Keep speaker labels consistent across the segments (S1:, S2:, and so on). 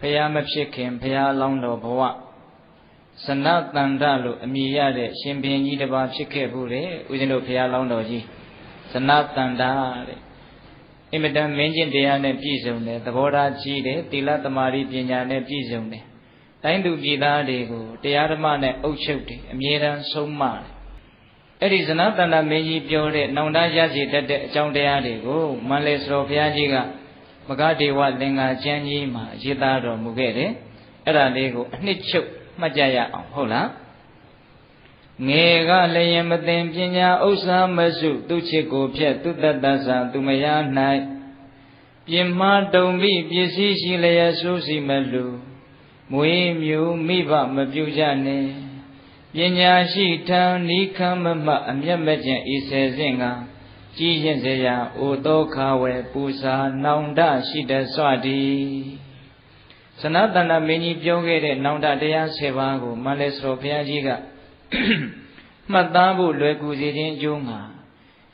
S1: ဖះမဖြစ်ခင်ဖះလောင်းတော်ဘဝစနတန္တလို့အမည်ရတဲ့ရှင်ဘင်ကြီးတစ်ပါးဖြစ်ခဲ့ဘူးလေဦးဇင်းတို့ဖះလောင်းတော်ကြီးစနတန္တတဲ့အင်မတန်မင်းကျင့်တရားနဲ့ပြည့်စုံတယ်သဘောထားကြီးတယ်သီလသမာဓိပညာနဲ့ပြည့်စုံတယ်တိုင်းသူပြည်သားတွေကိုတရားဓမ္မနဲ့အုပ်ချုပ်တယ်အမြဲတမ်းဆုံးမတယ်အဲ့ဒီဇနတန္တမင်းကြီးပြောတဲ့နောင်တရစီတတ်တဲ့အကြောင်းတရားတွေကိုမန္လေစတော်ဘုရားကြီးက မဂဒေဝလင်္ကာကျမ်းကြီးမှာရေးသားတော်မူခဲ့တယ်အဲ့ဒါလေးကိုအနှစ်ချုပ်မှတ်ကြရအောင်ဟုတ်လားငယ်ကလည်းရင်မသိပညာဥစ္စာမစု သူချစ်ကိုဖြက်သူတတ္တသသူမယား၌ပြင်မတုံပြီးပစ္စည်းရှိလျက်ဆိုးစီမလူမွေးမြူမိဘမပြုကြနှင့်ပညာရှိထံဤခံမမအမျက်မကျင်ဤဆယ်စင်က ကြည်ရင်စရာအိုတောခဝဲပူစာနောင်တရှိတဆွတိစနတန္တမင်းကြီးပြောခဲ့တဲ့နောင်တတရား10ပါးကိုမလဲစတော်ဘုရားကြီးကမှတ်သားဖို့လွယ်ကူစေခြင်းအကျိုးငါ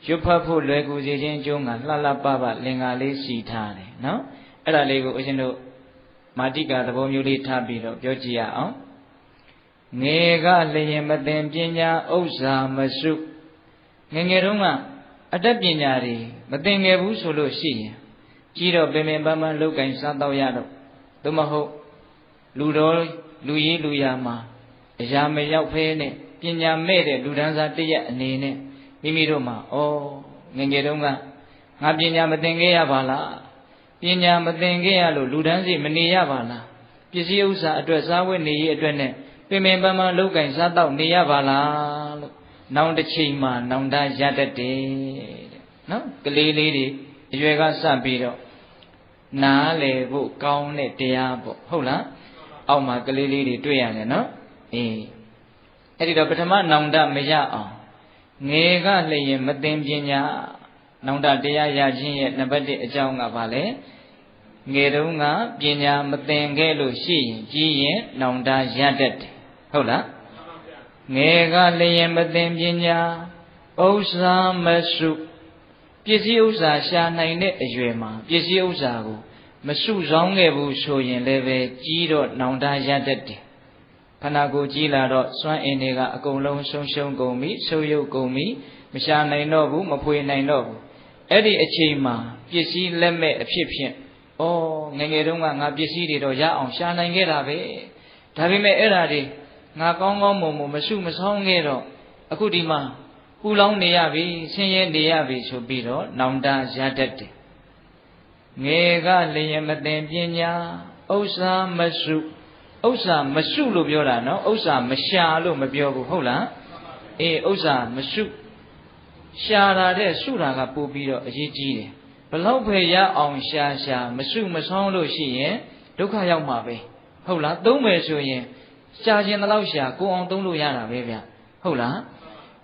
S1: ရွတ်ဖတ်ဖို့လွယ်ကူစေခြင်းအကျိုးငါလှလှပပလင်္ကာလေးစီထားတယ်နော်အဲ့ဒါလေးကိုအရှင်တို့မာတိကာသဘောမျိုးလေးထားပြီးတော့ပြောကြည့်ရအောင်ငယ်ကလျင်မသိပညာဥစ္စာမစုငငယ်တုန်းက အတတ်ပညာတွေမသင်ငယ်ဘူးဆိုလို့ရှိရင်ကြီးတော့ပင်ပင်ပန်းပန်းလောက်ကင်စားတော့ရတော့သို့မဟုတ်လူတော်လူကြီးလူရာမှာအရာမရောက်ဖဲနဲ့ပညာမဲ့တဲ့လူဒန်းစားတရက်အနေနဲ့မိမိတို့မှာဩငငယ်တုန်းကငါပညာမသင်ခဲ့ရပါလားပညာမသင်ခဲ့ရလို့လူဒန်းစီမနေရပါလားပစ္စည်းဥစ္စာအတွက်စားဝတ်နေရေးအတွက်နဲ့ပင်ပင်ပန်းပန်းလောက်ကင်စားတော့နေရပါလားလို့ နောင်တစ်ချိန်မှာနောင်တရတတ်တယ်တဲ့နော်ကလေးလေးတွေအရွယ်ကစပြီးတော့နားလေဖို့ကောင်းတဲ့တရားပေါ့ဟုတ်လားအောက်မှာကလေးလေးတွေတွေ့ရတယ်နော်အေးအဲ့ဒီတော့ပထမနောင်တမရအောင်ငယ်ကလျင်မသိပညာနောင်တတရားရခြင်းရဲ့နံပါတ်1အကြောင်းကဘာလဲငယ်တုန်းကပညာမသင်ခဲ့လို့ရှိရင်ကြီးရင်နောင်တရတတ်တယ်ဟုတ်လား ငယ်ကလျင်မသိပညာဥစ္စာမစုပစ္စည်းဥစ္စာရှာနိုင်တဲ့အရွယ်မှာပစ္စည်းဥစ္စာကိုမစုဆောင်ခဲ့ဘူးဆိုရင်လည်းပဲကြီးတော့နောင်တရတတ်တယ်ခန္ဓာကိုယ်ကြီးလာတော့စွမ်းအင်တွေကအကုန်လုံးဆုံးရှုံးကုန်ပြီဆုပ်ယုပ်ကုန်ပြီမရှာနိုင်တော့ဘူးမဖွေနိုင်တော့ဘူးအဲ့ဒီအချိန်မှာပစ္စည်းလက်မဲ့အဖြစ်ဖြင့်ဩငငယ်တုန်းကငါပစ္စည်းတွေတော့ရအောင်ရှာနိုင်ခဲ့တာပဲဒါပေမဲ့အဲ့ဓာတွေ ငါကောင်းကောင်းမွန်မွန်မစုမဆောင်ခဲ့တော့အခုဒီမှာပူလောင်နေရပြီဆင်းရဲနေရပြီဆိုပြီးတော့နောင်တရတတ်တယ်ငယ်ကလျင်မသိပညာဥစ္စာမစုဥစ္စာမစုလို့ပြောတာနော်ဥစ္စာမရှာလို့မပြောဘူးဟုတ်လားအေးဥစ္စာမစုရှာတာတဲ့စုတာကပို့ပြီးတော့အရေးကြီးတယ်ဘလောက်ပဲရအောင်ရှာရှာမစုမဆောင်လို့ရှိရင်ဒုက္ခရောက်မှာပဲဟုတ်လားသုံးမယ်ဆိုရင် ရှာခြင်းတလောက်ရှာကိုအောင်သုံးလို့ရတာပဲဗျဟုတ်လား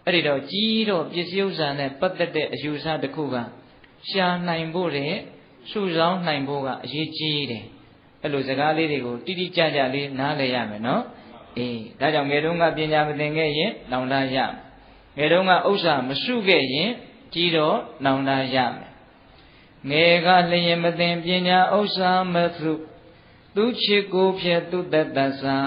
S1: အဲ့ဒီတော့ကြီးတော့ပစ္စည်းဥစ္စာနဲ့ပတ်သက်တဲ့အယူဆတစ်ခုကရှာနိုင်ဖို့တဲ့စုဆောင်နိုင်ဖို့ကအရေးကြီးတယ်အဲ့လိုစကားလေးတွေကိုတိတိကျကျလေးနားလည်ရမယ်နော်အေးဒါကြောင့်ငယ်တုန်းကပညာမသင်ခဲ့ရင်နောင်တရငယ်တုန်းကဥစ္စာမစုခဲ့ရင်ကြီးတော့နောင်တရမယ်ငယ်ကလျင်မသင်ပညာဥစ္စာမသုသူချစ်ကိုဖြက်သူတတ္တသာ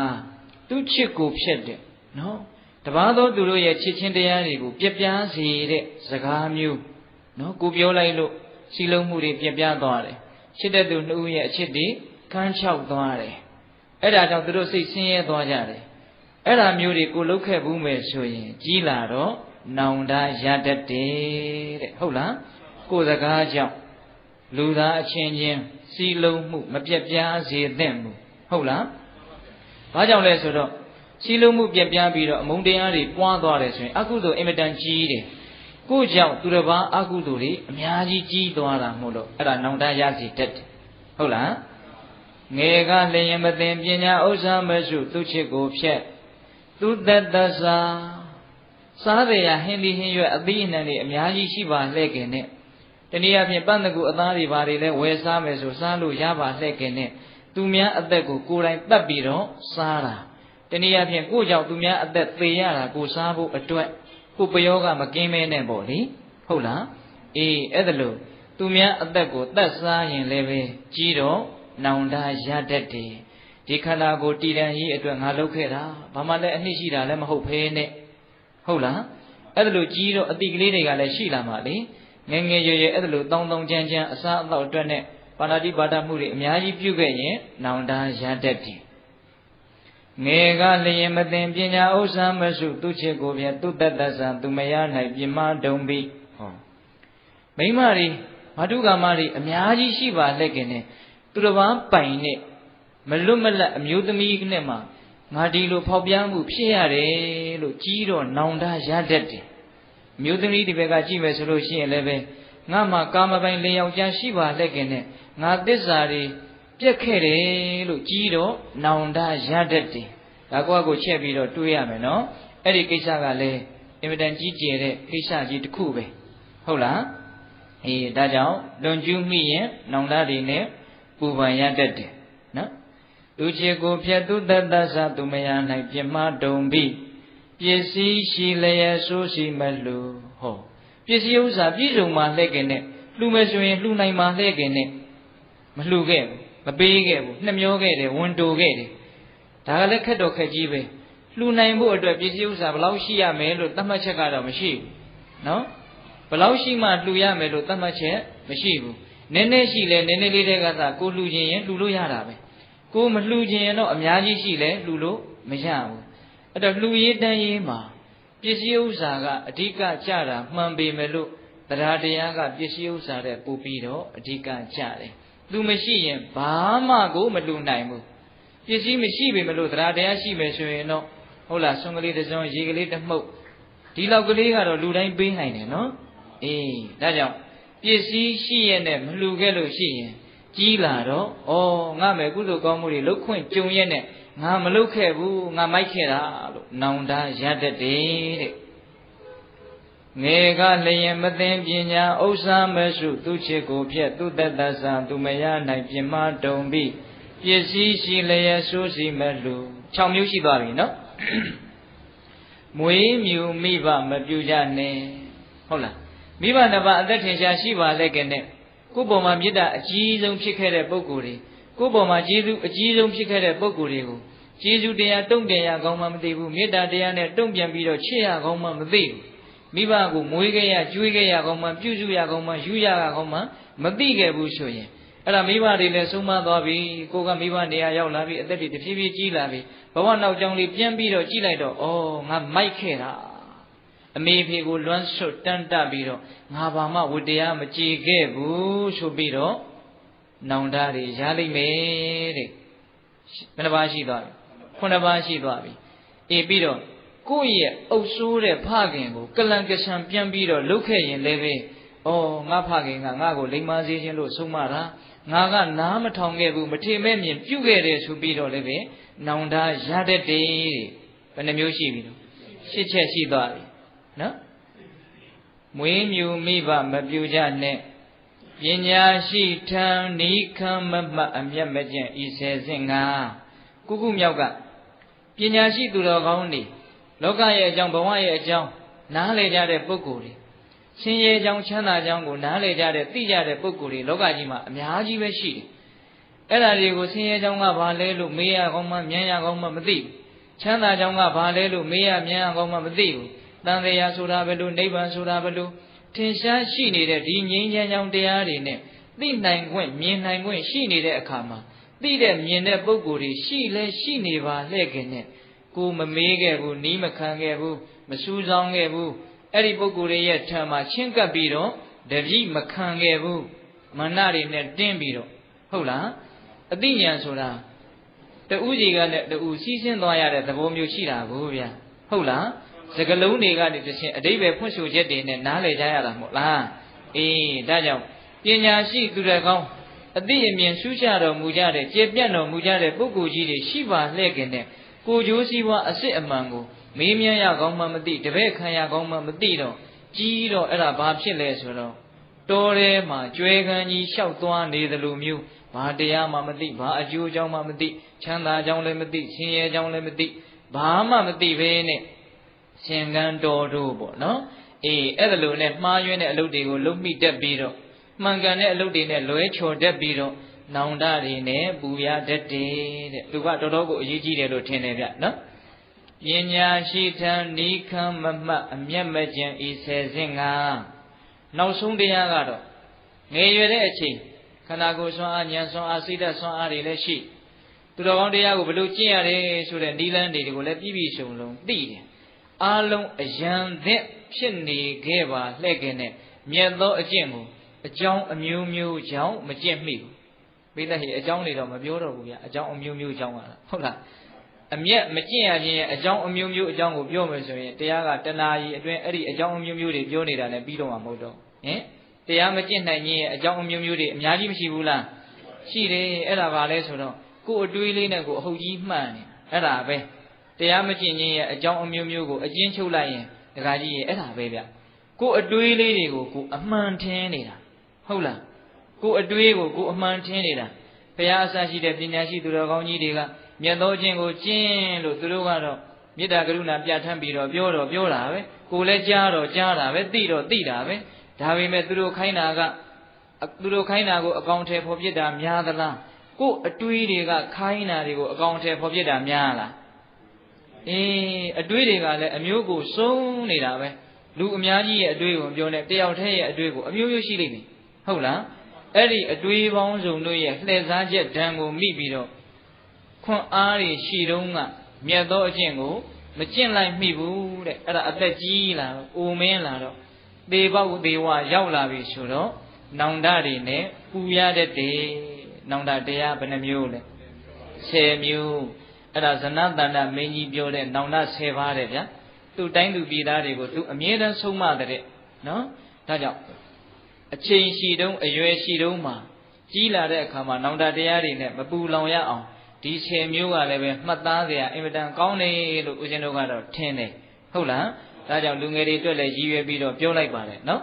S1: သူချစ်ကိုဖြက်တဲ့နော်တပါးသောသူတို့ရဲ့ချစ်ချင်းတရားတွေကိုပြပြားစေတဲ့စကားမျိုးနော်ကိုပြောလိုက်လို့စီလုံးမှုတွေပြပြားသွားတယ်ချစ်တဲ့သူနှစ်ဦးရဲ့အချစ်တွေကန်းချောက်သွားတယ်အဲ့ဒါကြောင့်သူတို့စိတ်ဆင်းရဲသွားကြတယ်အဲ့ဒါမျိုးတွေကိုလုတ်ခဲ့ဘူးမယ်ဆိုရင် ကြီးလာတော့နောင်တရတတ်တယ်တဲ့ဟုတ်လားကိုယ်စကားကြောင့်လူသားအချင်းချင်းစီလုံးမှု မပြက်ပြားစေသင့်ဘူးဟုတ်လား ဘာကြောင့်လဲဆိုတော့စီလုံးမှုပြက်ပြားပြီးတော့အမုန်းတရားတွေပွားသွားတယ်ဆိုရင်အကုသိုလ်အင်မတန်ကြီးတယ်ကိုကြောင့်သူတစ်ပါးအကုသိုလ်တွေအများကြီးကြီးသွားတာမို့လို့အဲ့ဒါနောင်တရစီတတ်တယ်ဟုတ်လားငယ်ကလျင်မသိပညာဥစ္စာမစုသူချစ်ကိုဖြက်သူတတ္တသာစားရရဟင်းဒီဟင်းရွက်အသီးအနှံတွေအများကြီးရှိပါလှဲ့ခင်နဲ့တနည်းအားဖြင့်ပန့်တကူအသားတွေဘာတွေလဲဝယ်စားမယ်ဆိုစားလို့ရပါလှဲ့ခင်နဲ့ သူများအသက်ကိုကိုယ်တိုင်တတ်ပြီးတော့စားတာတနည်းအားဖြင့်ကိုကြောင့်သူများအသက်သေရတာကိုစားဖို့အတွက်ကိုပယောကမကင်းမဲနဲ့ပေါ့လေဟုတ်လားအေးအဲ့ဒါလို့သူများအသက်ကိုတတ်စားရင်လည်းပဲကြီးတော့နောင်တရတတ်တယ်ဒီခန္ဓာကိုတည်တံ့ရေးအတွက်ငါလုပ်ခဲ့တာဘာမှလည်းအနှစ်ရှိတာလည်းမဟုတ်ဖဲနဲ့ဟုတ်လားအဲ့ဒါလို့ကြီးတော့အတိကလေးတွေကလည်းရှိလာမှာလေငယ်ငယ်ရွယ်ရွယ်အဲ့ဒါလို့တောင်းတောင်းကြမ်းကြမ်းအစားအသောက်အတွက်နဲ့ ပါဏာတိပါဒမှုတွေအများကြီးပြုခဲ့ရင်နောင်တရတတ်တယ်ငယ်ကလျင်မသိပညာဥစ္စာမစုသူချစ်ကိုဖြင့်သူတတ္တဆံသူမရ၌ပြမဒုံပြီးဟောမိမတွေမတုကာမတွေအများကြီးရှိပါလက်ကင်နဲ့သူတစ်ပါးပိုင်နဲ့မလွတ်မလပ်အမျိုးသမီးနဲ့မှငါဒီလိုဖောက်ပြားမှုဖြစ်ရတယ်လို့ကြီးတော့နောင်တရတတ်တယ်အမျိုးသမီးဒီဘက်ကကြည့်မယ်ဆိုလို့ရှိရင်လည်းပဲ ငါမှကာမပိုင်လင်ယောက်ျားရှိပါလက်ကင်နဲ့ငါသစ္စာတွေပြက်ခဲ့တယ်လို့ကြီးတော့နောင်တရတတ်တယ်ဒါကောကိုချက်ပြီးတော့တွေးရမယ်နော်အဲ့ဒီကိစ္စကလည်းအင်မတန်ကြီးကျယ်တဲ့ကိစ္စကြီးတစ်ခုပဲဟုတ်လားအေးဒါကြောင့်လွန်ကျူးမိရင်နောင်တတွေနဲ့ပူပန်ရတတ်တယ်နော်သူချေကိုဖြတ်သူတတ္တသသူမယ၌ပြမတုံပြီးပစ္စည်းရှိလျက်ဆိုးရှိမလူဟော ပစ္စည်းဥစ္စာပြည့်စုံမှလှဲ့ခင်နဲ့လှူမယ်ဆိုရင်လှူနိုင်မှလှဲ့ခင်နဲ့မလှူခဲ့ဘူးမပေးခဲ့ဘူးနှမျောခဲ့တယ်ဝန်တိုခဲ့တယ်ဒါကလည်းခက်တော့ခက်ကြီးပဲလှူနိုင်ဖို့အတွက်ပစ္စည်းဥစ္စာဘယ်လောက်ရှိရမယ်လို့သတ်မှတ်ချက်ကတော့မရှိဘူးနော်ဘယ်လောက်ရှိမှလှူရမယ်လို့သတ်မှတ်ချက်မရှိဘူးနည်းနည်းရှိလဲနည်းနည်းလေးတွေကသာကိုလှူခြင်းရင်လှူလို့ရတာပဲကိုမလှူခြင်းရင်တော့အများကြီးရှိလဲလှူလို့မရဘူးအဲ့တော့လှူရေးတန်းရေးမှာ ပစ္စည်းဥစ္စာကအဓိကကြတာမှန်ပေမဲ့လို့တရားတရားကပစ္စည်းဥစ္စာတဲ့ပူပြီးတော့အဓိကကြတယ်လူမရှိရင်ဘာမှကိုမလှူနိုင်ဘူးပစ္စည်းမရှိပေမဲ့လို့တရားတရားရှိမယ်ဆိုရင်တော့ဟုတ်လားဆွန်ကလေးတစ်စုံရေကလေးတစ်မှုတ်ဒီလောက်ကလေးကတော့လူတိုင်းပေးနိုင်တယ်နော်အေးဒါကြောင့်ပစ္စည်းရှိရနဲ့မလှူခဲ့လို့ရှိရင်ကြီးလာတော့ဩငါမယ်ကုသိုလ်ကောင်းမှုတွေလှုပ်ခွင့်ကြုံရက်နဲ့ ငါမလှုပ်ခဲ့ဘူးငါမိုက်ခဲ့တာလို့နောင်တရတတ်တယ်တဲ့ငယ်ကလျင်မသိပညာဥစ္စာမစုသူချစ်ကိုဖြက်သူတတ္တဆာသူမရနိုင်ပြမတုံပြီးပစ္စည်းရှိလျက်ဆိုးစီမလူ6မျိုးရှိသွားပြီနော်မွေးမြူမိဘမပြူကြနဲ့ဟုတ်လားမိဘတစ်ပါးအသက်ထင်ရှားရှိပါလေကနဲ့ကိုယ့်ပေါ်မှာမေတ္တာအကြီးဆုံးဖြစ်ခဲ့တဲ့ပုဂ္ဂိုလ်တွေ ကိုယ့်ပေါ်မှာကျေးဇူးအကြီးဆုံးဖြစ်ခဲ့တဲ့ပုဂ္ဂိုလ်တွေကိုကျေးဇူးတရားတုံ့ပြန်ရကောင်းမှမသိဘူးမေတ္တာတရားနဲ့တုံ့ပြန်ပြီးတော့ချစ်ရကောင်းမှမသိဘူးမိဘကိုမွေးခဲ့ရကျွေးခဲ့ရကောင်းမှပြုစုရကောင်းမှယူရကောင်းမှမသိခဲ့ဘူးဆိုရင်အဲ့ဒါမိဘတွေလည်းဆုံးမသွားပြီကိုကမိဘနေရာရောက်လာပြီအသက်တွေတဖြည်းဖြည်းကြီးလာပြီဘဝနောက်ကြောင်းလေးပြန်ပြီးတော့ကြည့်လိုက်တော့ဩငါမိုက်ခဲ့တာအမေဖေကိုလွမ်းဆွတ်တန်းတပြီးတော့ငါဘာမှဝတ္တရားမကြည်ခဲ့ဘူးဆိုပြီးတော့ နောင်တတွေရလိမ့်မယ်တဲ့ဘယ်နှပါးရှိသွားပြီခုနှစ်ပါးရှိသွားပြီအေးပြီးတော့ကိုယ့်ရဲ့အုပ်ဆိုးတဲ့ဖခင်ကိုကလန်ကရှံပြန်ပြီးတော့လုတ်ခဲ့ရင်လည်းပဲဩငါဖခင်ကငါ့ကိုလိမ္မာစေခြင်းလို့ဆုံးမတာငါကနားမထောင်ခဲ့ဘူးမထေမဲ့မြင်ပြုတ်ခဲ့တယ်ဆိုပြီးတော့လည်းပဲနောင်တရတတ်တယ်တဲ့ဘယ်နှမျိုးရှိပြီလို့ရှစ်ချက်ရှိသွားပြီနော်မွေးမြူမိဘမပြူကြနဲ့ ပညာရှိထံနီးခံမမတ်အမျက်မကျင့်ဤဆယ်စင်ငါကုကုမြောက်ကပညာရှိသူတော်ကောင်းတွေလောကရဲ့အကြောင်းဘဝရဲ့အကြောင်းနားလည်ကြတဲ့ပုဂ္ဂိုလ်တွေဆင်းရဲကြောင်းချမ်းသာကြောင်းကိုနားလည်ကြတဲ့သိကြတဲ့ပုဂ္ဂိုလ်တွေလောကကြီးမှာအများကြီးပဲရှိတယ်အဲ့ဒါတွေကိုဆင်းရဲကြောင်းကဘာလဲလို့မေးရကောင်းမှမြင်ရကောင်းမှမသိဘူးချမ်းသာကြောင်းကဘာလဲလို့မေးရမြင်ရကောင်းမှမသိဘူးတန်တရားဆိုတာဘယ်လိုနိဗ္ဗာန်ဆိုတာဘယ်လို ထင်ရှားရှိနေတဲ့ဒီငြိမ်းချမ်းကြောင်းတရားတွေနဲ့သိနိုင်ခွင့်မြင်နိုင်ခွင့်ရှိနေတဲ့အခါမှာသိတဲ့မြင်တဲ့ပုံကိုယ်တွေရှိလဲရှိနေပါလှဲ့ခင်နဲ့ကိုမမေးခဲ့ဘူးနီးမခံခဲ့ဘူးမစူးစောင်းခဲ့ဘူးအဲ့ဒီပုံကိုယ်တွေရဲ့ထံမှာချင်းကပ်ပြီးတော့တပြိမခံခဲ့ဘူးမနတွေနဲ့တင်းပြီးတော့ဟုတ်လားအသိဉာဏ်ဆိုတာတူးကြီးကလည်းတူးစီးဆင်းသွားရတဲ့သဘောမျိုးရှိတာကိုဗျာဟုတ်လား စကလုံးတွေကနေတခြင်းအတိဘယ်ဖွင့်ဆိုချက်တွေနဲ့နားလည်ကြရတာမဟုတ်လားအေးဒါကြောင့်ပညာရှိသူတော်ကောင်းအသိအမြင်ရှုချတော်မူကြတဲ့ကျေပြန့်တော်မူကြတဲ့ပုဂ္ဂိုလ်ကြီးတွေရှိပါလှဲ့ခင်တဲ့ကိုကြိုးစည်းဝါအစစ်အမှန်ကိုမေးမြန်းရကောင်းမှမသိတပည့်ခံရကောင်းမှမသိတော့ကြီးတော့အဲ့ဒါဘာဖြစ်လဲဆိုတော့တောထဲမှာကျွဲကန်းကြီးလျှောက်သွားနေသလိုမျိုးဘာတရားမှမသိဘာအကျိုးအကြောင်းမှမသိချမ်းသာကြောင်းလည်းမသိဆင်းရဲကြောင်းလည်းမသိဘာမှမသိဘဲနဲ့ ရှင်ကန်းတော်တို့ပေါ့နော်အေးအဲ့ဒါလိုနဲ့မှားယွင်းတဲ့အလုပ်တွေကိုလုပ်မိတတ်ပြီးတော့မှန်ကန်တဲ့အလုပ်တွေနဲ့လွဲချော်တတ်ပြီးတော့နောင်တတွေနဲ့ပူရတတ်တယ်တဲ့သူကတော်တော်ကိုအရေးကြီးတယ်လို့ထင်တယ်ဗျနော်ပညာရှိထံဤခံမမှတ်အမျက်မကျင်ဤဆယ်စင်ကနောက်ဆုံးတရားကတော့ငယ်ရွယ်တဲ့အချိန်ခန္ဓာကိုယ်ဆွမ်းအားဉာဏ်ဆွမ်းအားစိတ်ဓာတ်ဆွမ်းအားတွေလည်းရှိသူတော်ကောင်းတရားကိုဘယ်လိုကျင့်ရတယ်ဆိုတဲ့နိလန်းတွေကိုလည်းပြည့်ပြည့်စုံစုံသိတယ် အားလုံးအယံသင့်ဖြစ်နေခဲ့ပါလှဲ့ခင်နဲ့မြတ်သောအကျင့်ကိုအကြောင်းအမျိုးမျိုးကြောင့်မကျင့်မိဘူးပိဋကဟိအကြောင်းတွေတော့မပြောတော့ဘူးဗျအကြောင်းအမျိုးမျိုးကြောင့်ပါလားဟုတ်လားအမျက်မကျင့်ရခြင်းရဲ့အကြောင်းအမျိုးမျိုးအကြောင်းကိုပြောမယ်ဆိုရင်တရားကတဏှာကြီးအတွင်းအဲ့ဒီအကြောင်းအမျိုးမျိုးတွေပြောနေတာလည်းပြီးတော့မှာမဟုတ်တော့ဟင်တရားမကျင့်နိုင်ခြင်းရဲ့အကြောင်းအမျိုးမျိုးတွေအများကြီးမရှိဘူးလားရှိတယ်အဲ့ဒါပါလဲဆိုတော့ကိုယ်အတွေးလေးနဲ့ကိုယ်အဟုတ်ကြီးမှန်နေအဲ့ဒါပဲ တရားမကျင့်ခြင်းရဲ့အကြောင်းအမျိုးမျိုးကိုအကျဉ်းချုပ်လိုက်ရင်ဒကာကြီးရဲ့အဲ့ဒါပဲဗျကိုယ်အတွေးလေးတွေကိုကိုယ်အမှန်ထင်နေတာဟုတ်လားကိုယ်အတွေးကိုကိုယ်အမှန်ထင်နေတာဘုရားအစရှိတဲ့ပညာရှိသူတော်ကောင်းကြီးတွေကမြတ်သောခြင်းကိုကျင့်လို့သူတို့ကတော့မေတ္တာကရုဏာပြဋ္ဌာန်းပြီးတော့ပြောတော့ပြောတာပဲကိုယ်လည်းကြားတော့ကြားတာပဲသိတော့သိတာပဲဒါပေမဲ့သူတို့ခိုင်းတာကသူတို့ခိုင်းတာကိုအကောင်ထဲဖော်ပြတာများသလားကိုယ်အတွေးတွေကခိုင်းတာတွေကိုအကောင်ထဲဖော်ပြတာများလား အေးအတွေးတွေကလည်းအမျိုးကိုစုံနေတာပဲလူအများကြီးရဲ့အတွေးကိုပြောနေတယောက်တည်းရဲ့အတွေးကိုအမျိုးမျိုးရှိလိမ့်မယ်ဟုတ်လားအဲ့ဒီအတွေးပေါင်းစုံတို့ရဲ့လှည့်စားချက်ဓာန်ကိုမိပြီးတော့ခွန်အားတွေရှိတုံးကမြတ်သောအကျင့်ကိုမကျင့်လိုက်မိဘူးတဲ့အဲ့ဒါအသက်ကြီးလာတော့အိုမင်းလာတော့သေဘောက်သေဝရောက်လာပြီဆိုတော့နောင်တတွေနဲ့ပူရတဲ့တေနောင်တတရားဘယ်နှမျိုးလဲ10မျိုး အဲ့ဒါဇနတန္တမင်းကြီးပြောတဲ့နောင်တ10ပါးတဲ့ဗျာသူ့တိုင်းသူပြည်သားတွေကိုသူအမြဲတမ်းဆုံးမတဲ့နော်ဒါကြောင့်အချိန်ရှိတုံးအရွယ်ရှိတုံးမှာကြီးလာတဲ့အခါမှာနောင်တတရားတွေနဲ့မပူလောင်ရအောင်ဒီ10မျိုးကလည်းပဲမှတ်သားစရာအင်မတန်ကောင်းတယ်လို့ဦးဇင်းတို့ကတော့ထင်တယ်ဟုတ်လားဒါကြောင့်လူငယ်တွေအတွက်လည်းရည်ရွယ်ပြီးတော့ပြောလိုက်ပါတယ်နော်